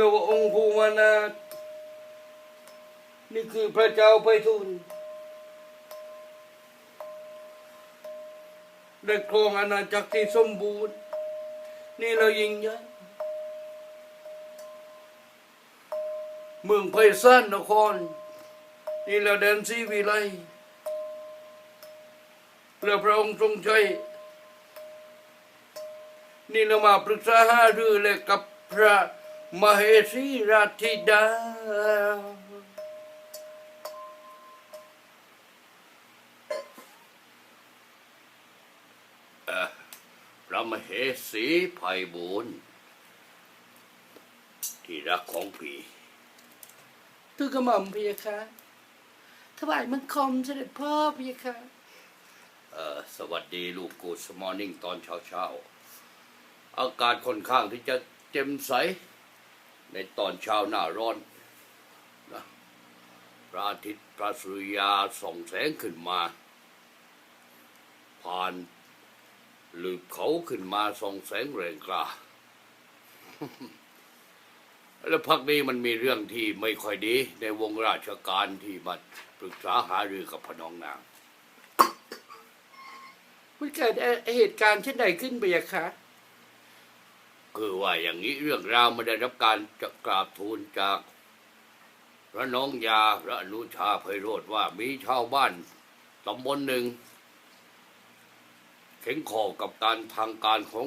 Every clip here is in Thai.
เขาเรียกว่าองค์ภูมานาถนี่คือพระเจ้าไปทูลได้ครองอาณาจักรที่สมบูรณ์ นี่เรายิงใหญ่เมืองไพศาลนคร นี่เราแดนซีวิไลแล้วพระองค์ทรงใช้นี่เรามาปรึกษาหารือเลยกับพระ มเหสีราชธิดา พระมเหสีไพบูลย์ที่รักของพี่ทุกกระหม่อมพะยะค่ะถวายมังคมเสด็จพ่อพะยะค่ะเอ่อสวัสดีลูกกูสมอร์นิ่งตอนเช้าเช้าๆ อากาศค่อนข้างที่จะเจ็มใส ในตอนเช้าหน้าร้อนนะพระอาทิตย์พระสุริยาส่องแสงขึ้นมา ผ่านหลืบเขาขึ้นมาส่องแสงแรงกล้าแล้วพักนี้มันมีเรื่องที่ไม่ค่อยดี ในวงราชการที่มาปรึกษาหารือกับพน้องนางมันเกิดเหตุการณ์เช่นใดขึ้นพะยะคะ คือว่าอย่างนี้เรื่องราวไม่ได้รับการจะกราบทูลจาก พระน้องยาพระอนุชาไพโรธว่ามีชาวบ้านตำบลหนึ่งเข็งคอกับการทางการของ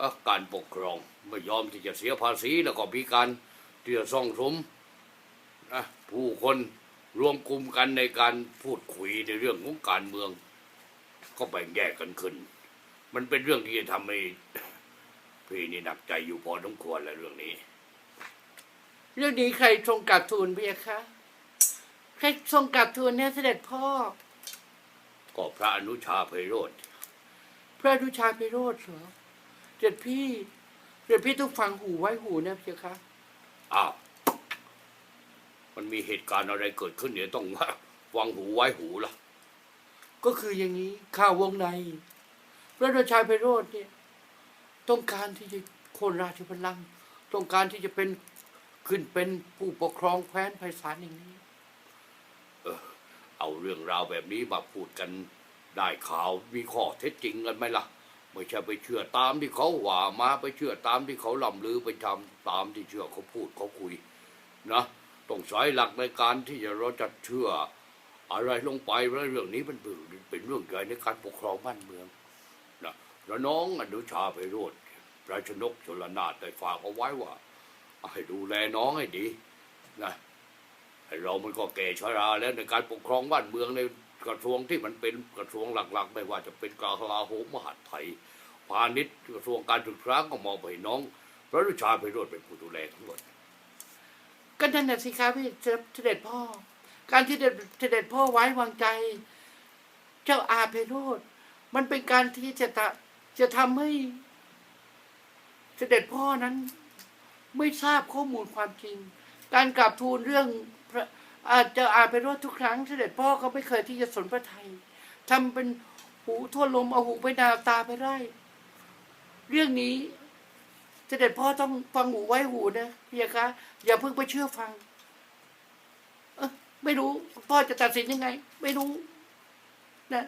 อการปกครอง ไม่ยอมที่จะเสียภาษีแล้วก็มีการเตือซ่องสมนะผู้คนรวมกลุ่มกันในการพูดคุยในเรื่องของการเมือง ก็แบ่งแยกกันขึ้น มันเป็นเรื่องที่จะทำให้ พี่นี่หนักใจอยู่พอสมควรแล้วเรื่องนี้ เรื่องนี้ใครทรงกราบทูลพะยะค่ะใครทรงกราบทูลเนี่ยเสด็จพ่อ ก็พระอนุชาไพโรธพระอนุชาไปโรธเหรอเด็ดพี่เด็ดพี่ต้องฟังหูไว้หูนะพะยะค่ะอ้าวมันมีเหตุการณ์อะไรเกิดขึ้นเนี่ยต้องฟังหูไว้หูล่ะ ก็คืออย่างนี้ข่าววงในพระอนุชาไปโรธเนี่ย ต้องการที่จะโค่นราชบัลลังก์ต้องการที่จะเป็นขึ้นเป็นผู้ปกครองแคว้นไพศาลอย่างนี้เอาเรื่องราวแบบนี้มาพูดกันได้ข่าวมีข้อเท็จจริงกันไหมล่ะ ไม่ใช่ไปเชื่อตามที่เขาว่ามาไปเชื่อตามที่เขาล่ำลือไปทำตามที่เชื่อเขาพูดเขาคุยนะต้องใช้หลักในการที่จะเราจะเชื่ออะไรลงไปเรื่องนี้มันเป็นเรื่องใหญ่ในการปกครองบ้านเมือง นะแล้วน้องอนุชาไพโรธพระชนกชลนาถได้ฝากเอาไว้ว่าให้ดูแลน้องให้ดีนะให้เรามันก็แก่ชราแล้วในการปกครองบ้านเมืองในกระทรวงที่มันเป็นกระทรวงหลักๆ ไม่ว่าจะเป็นกลาโหมมหาดไทย พาณิชย์กระทรวงการศึกษาก็มองไปน้อง พระอนุชาไพโรธเป็นผู้ดูแลทั้งหมดก็นั่นน่ะสิคะพี่เสด็จพ่อ การที่เสด็จพ่อไว้วางใจ เจ้าอาเพโรธมันเป็นการที่จตะ จะทำให้เสด็จพ่อนั้น ไม่ทราบข้อมูลความจริง การกราบทูลเรื่องอาเจ้าอาเพโรธทุกครั้งเสด็จพ่อก็ไม่เคยที่จะสนพระไทยทำเป็นหูทั่วลมเอาหูไปดาตาไปไร่เรื่องนี้เสด็จพ่อต้องฟังหูไว้หูนะพี่ยะคะอย่าเพิ่งไปเชื่อฟัง เออไม่รู้พ่อจะตัดสินยังไง ไม่รู้นะ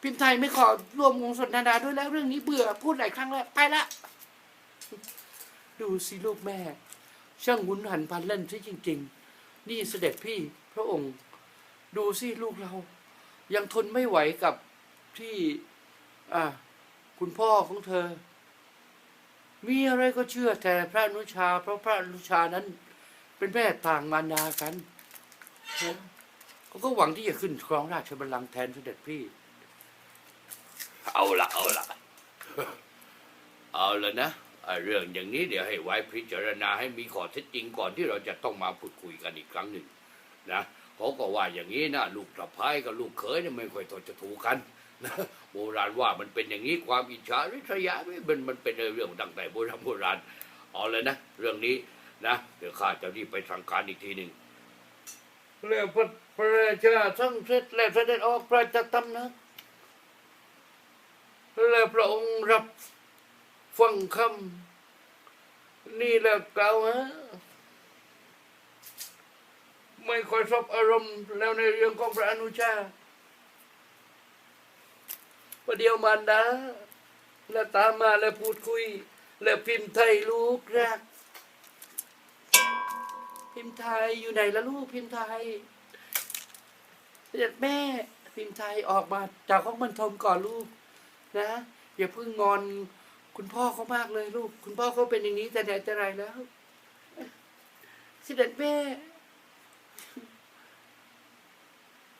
พิมพ์ไทยไม่ขอร่วมวงสนทนาด้วยแล้วเรื่องนี้เบื่อพูดหลายครั้งแล้วไปละ ดูสิลูกแม่ ช่างหุนหันพันเล่นซะจริง ๆ นี่เสด็จพี่พระองค์ ดูสิลูกเรา ยังทนไม่ไหวกับที่ อ่า คุณพ่อของเธอ มีอะไรก็เชื่อแต่พระนุชา เพราะพระนุชานั้น เป็นแม่ต่างมารดากันเขาก็หวังที่จะขึ้นครองราชบัลลังก์แทนเสด็จพี่ เอาละเอาละเอาละนะเรื่องอย่างนี้เดี๋ยวให้ไว้พิจารณาให้มีข้อเท็จจริงก่อนที่เราจะต้องมาพูดคุยกันอีกครั้งหนึ่งนะเขาก็ว่าอย่างนี้นะลูกสะพ้ายกับลูกเขยเนี่ยไม่ค่อยจะถูกกันนะโบราณว่ามันเป็นอย่างนี้ความอิจฉาริษยาไม่มันมันเป็นเรื่องตั้งแต่โบราณโบราณเอาเลยนะเรื่องนี้นะเดี๋ยวข้าจะรีบไปทางการอีกทีหนึ่งแล้วพระพระราชาทั้งเสร็จแล้วเสด็จออกพระราชตำหนัก แล้วพระองค์รับฟังคำนี่แหละเก่าฮะไม่ค่อยชอบอารมณ์แล้วในเรื่องของพระอนุชาประเดี๋ยวมันนะแล้ตามมาแล้วพูดคุย แล้วพิมพ์ไทยลูกรัก พิมพ์ไทยอยู่ไหนละลูกพิมพ์ไทยเรียกแม่พิมพ์ไทยออกมาจากห้องบรรทมก่อนลูก นะ อย่าเพิ่งงอนคุณพ่อเขามากเลยลูก คุณพ่อเขาเป็นอย่างนี้แต่ไหนแต่ไรแล้วสิเด็จแม่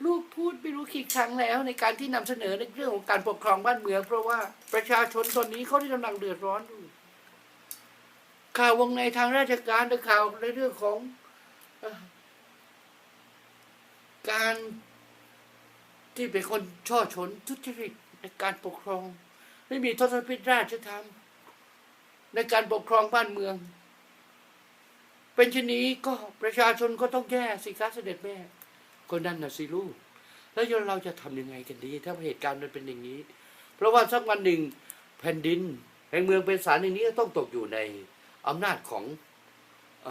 ลูกพูดไม่รู้กี่ครั้งแล้ว ในการที่นำเสนอในเรื่องของการปกครองบ้านเมือง เพราะว่าประชาชนตอนนี้เขาที่กำลังเดือดร้อนอยู่ข่าววงในทางราชการและข่าวในเรื่องของการที่เป็นคนช่อชนทุจริต ในการปกครอง ไม่มีทศพิธราชธรรม ในการปกครองบ้านเมือง เป็นเช่นนี้ก็ประชาชนก็ต้องแย่สิคะเสด็จแม่ก็นั่นน่ะสิลูก แล้วเราจะทำยังไงกันดี ถ้าเหตุการณ์มันเป็นอย่างนี้ เพราะว่าสักวันหนึ่งแผ่นดินแห่งเมืองเป็นสารอย่างนี้ต้องตกอยู่ในอำนาจของอ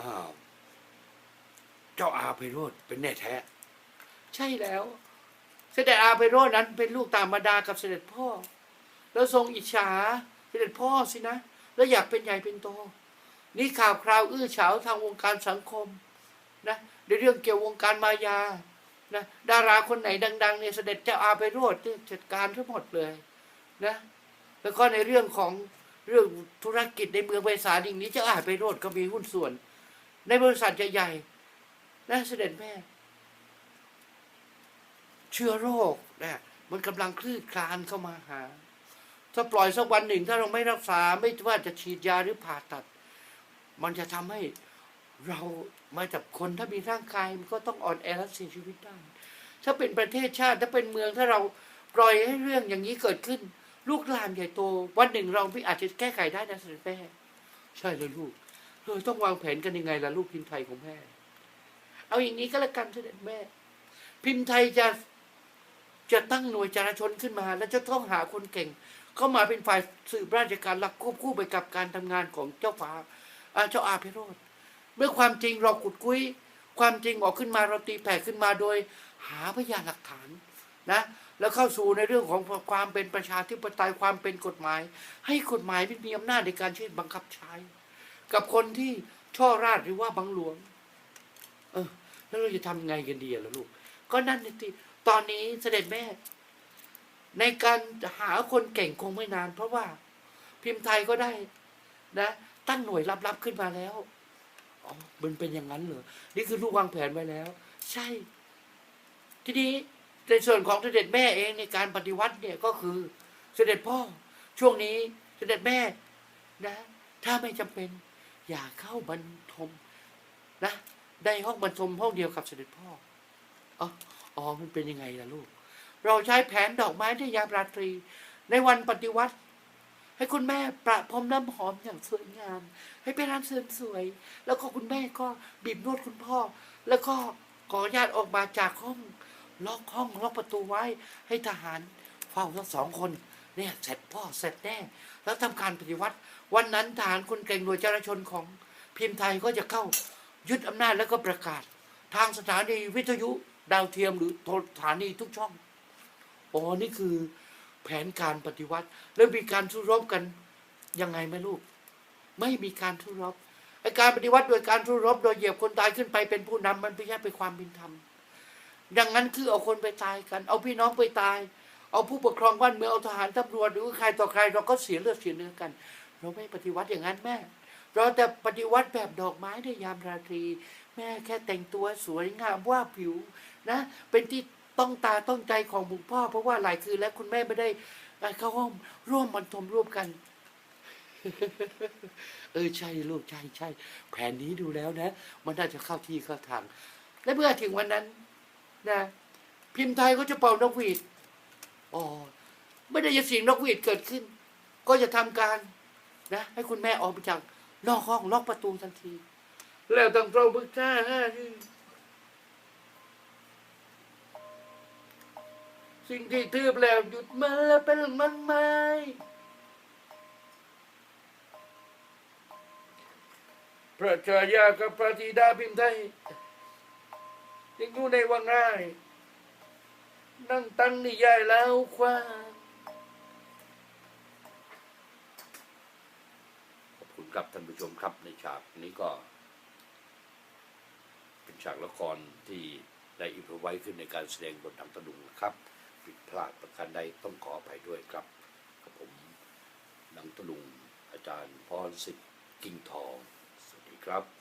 เจ้าอาไพโรธเป็นแน่แท้ ใช่แล้ว เสด็จอาไพโรนั้นเป็นลูกตามมาดากับเสด็จพ่อ แล้วทรงอิจฉาเสด็จพ่อสินะ แล้วอยากเป็นใหญ่เป็นโต นี่ข่าวคราวอื้อฉาวทางวงการสังคมนะในเรื่องเกี่ยววงการมายานะดาราคนไหนดัง ๆ เนี่ยเสด็จเจ้าอาไปโรดจัดการทั้งหมดเลยนะแล้วก็ในเรื่องของเรื่องธุรกิจในเมืองไพศาลอย่างนี้เจ้าอาไปโรดก็มีหุ้นส่วน ในบริษัทใหญ่ๆนะเสด็จแม่ ชื้อโรคนะมันกำลังคลืดคลานเข้ามาหา ถ้าปล่อยสักวันหนึ่ง ถ้าเราไม่รักษาไม่ว่าจะฉีดยาหรือผ่าตัด มันจะทำให้เรามาจากคนถ้ามีร่างกายมันก็ต้องอ่อนแอและเสียชีวิตได้ถ้าเป็นประเทศชาติถ้าเป็นเมืองถ้าเราปล่อยให้เรื่องอย่างนี้เกิดขึ้น ลูกหลานใหญ่โต วันหนึ่งเราไม่อาจจะแก้ไขได้นะเสด็จแม่ใช่เลยลูกเราต้องวางแผนกันยังไงล่ะลูกพิมพ์ไทยของแม่ เอาอย่างนี้ก็แล้วกันเสด็จแม่ พิมพ์ไทยจะ จะตั้งหน่วยจราชนขึ้นมา แล้วจะต้องหาคนเก่ง เข้ามาเป็นฝ่ายสืบราชการหลักควบคู่ไปกับการทำงานของเจ้าฟ้าเจ้าอาพิโรธเมื่อความจริงเราขุดคุยความจริงออกขึ้นมาเราตีแผ่ขึ้นมาโดยหาพยานหลักฐานนะแล้วเข้าสู่ในเรื่องของความเป็นประชาธิปไตยความเป็นกฎหมาย ให้กฎหมายมีอำนาจในการใช้บังคับใช้ กับคนที่ช่อราชหรือว่าบังหลวง เออ แล้วเราจะทำไงกันดีล่ะลูก ก็นั่นนี่ที่ ตอนนี้เสด็จแม่ ในการหาคนเก่งคงไม่นาน เพราะว่าพิมพ์ไทยก็ได้ นะ ตั้งหน่วยลับๆขึ้นมาแล้วอ๋อมันเป็นอย่างนั้นเหรอนี่คือลูกวางแผนไว้แล้ว ใช่ ทีนี้ในส่วนของเสด็จแม่เองในการปฏิวัติเนี่ยก็คือ เสด็จพ่อ ช่วงนี้เสด็จแม่ นะ ถ้าไม่จำเป็น อย่าเข้าบรรทมนะได้ห้องบรรทมห้องเดียวกับเสด็จพ่ออ๋อ อ๋อมันเป็นยังไงล่ะลูก เราใช้แผนดอกไม้ในยามราตรี ในวันปฏิวัติ ให้คุณแม่ประพรมน้ำหอมอย่างสวยงาม ให้เป็นร้านเสริมสวย แล้วก็คุณแม่ก็บีบนวดคุณพ่อ แล้วก็ขออนุญาตออกมาจากห้องล็อกห้องล็อกประตูไว้ให้ทหารเฝ้าทั้งสองคนเนี่ยเสร็จพ่อเสร็จแน่แล้วทำการปฏิวัติ วันนั้นทหารคนเก่งหน่วยจราชนของพิมพ์ไทยก็จะเข้ายึดอำนาจแล้วก็ประกาศ ทางสถานีวิทยุ ดาวเทียมหรือโทรสถานีทุกช่องอ๋อนี่คือแผนการปฏิวัติ แล้วมีการสู้รบกันยังไงไหมลูก ไม่มีการสู้รบไอการปฏิวัติโดยการสู้รบ โดยเหยียบคนตายขึ้นไปเป็นผู้นำมันไม่ใช่เป็นความเป็นธรรมดังนั้นคือเอาคนไปตายกัน เอาพี่น้องไปตาย เอาผู้ปกครองบ้านเมืองเอาทหารตำรวจหรือใครต่อใคร เราก็เสียเลือดเสียเนื้อกัน เราไม่ปฏิวัติอย่างนั้นแม่ เราแต่ปฏิวัติแบบดอกไม้ในยามราตรี แม่แค่แต่งตัวสวยงามว่าผิว นะ เป็นที่ต้องตาต้องใจของบุญพ่อ เพราะว่าหลายคืนแล้วคุณแม่ไม่ได้เข้าห้องร่วมบรรทมร่วมกัน เออใช่ลูกใช่ใช่แผนนี้ดูแล้วนะ มันน่าจะเข้าที่เข้าทาง และเมื่อถึงวันนั้น นะ พิมพ์ไทยก็จะเป่านกหวีดอ๋อไม่ได้จะเสียงนกหวีดเกิดขึ้น ก็จะทำการนะให้คุณแม่ออกไปจากนอกห้องล็อกประตูทันที แล้วต้องเราบึกษา สิ่งที่ทืบแล้วหยุดมันแล้วเป็นมันไหมพระชายากับพระธิดาพิมพ์ไทยยังอยู่ในวังง่าย นั่งตั้งนิยายแล้วคว้าขอบคุณครับท่านผู้ชมครับในฉากนี้ก็ เป็นฉากละครที่ได้อินพไว้ขึ้นในการแสดงบทหนังตะลุงนะครับ ผิดพลาดประการใดต้องขออภัยด้วยครับกับผมนังตะลุงอาจารย์พรสิทธิ์กิ่งทอง สวัสดีครับ